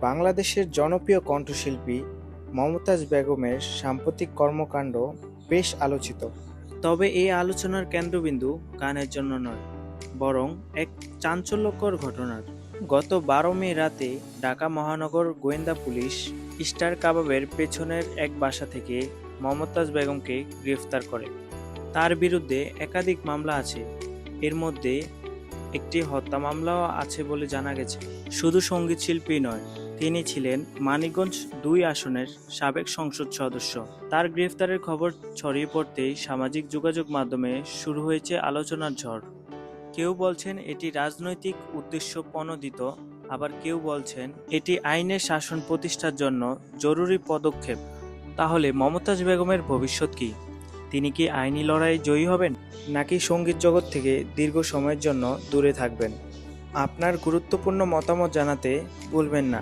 বাংলাদেশের জনপ্রিয় কণ্ঠশিল্পী মমতাজ বেগমের সাম্প্রতিক কর্মকাণ্ড বেশ আলোচিত। তবে এই আলোচনার কেন্দ্রবিন্দু গানের জন্য নয়, বরং এক চাঞ্চল্যকর ঘটনার। গত বারো মে রাতে ঢাকা মহানগর গোয়েন্দা পুলিশ স্টার কাবাবের পেছনের এক বাসা থেকে মমতাজ বেগমকে গ্রেফতার করে। তার বিরুদ্ধে একাধিক মামলা আছে। এর মধ্যে একটি হত্যা মামলাও আছে বলে জানা গেছে। শুধু সংগীত শিল্পী নয়, তিনি ছিলেন মানিকগঞ্জ দুই আসনের সাবেক সংসদ সদস্য। তার গ্রেফতারের খবর ছড়িয়ে পড়তেই সামাজিক যোগাযোগ মাধ্যমে শুরু হয়েছে আলোচনার ঝড়। কেউ বলছেন এটি রাজনৈতিক উদ্দেশ্য প্রণোদিত, আবার কেউ বলছেন এটি আইনের শাসন প্রতিষ্ঠার জন্য জরুরি পদক্ষেপ। তাহলে মমতাজ বেগমের ভবিষ্যৎ কি? তিনি কি আইনি লড়াইয়ে জয়ী হবেন, নাকি সংগীত জগৎ থেকে দীর্ঘ সময়ের জন্য দূরে থাকবেন? আপনার গুরুত্বপূর্ণ মতামত জানাতে ভুলবেন না।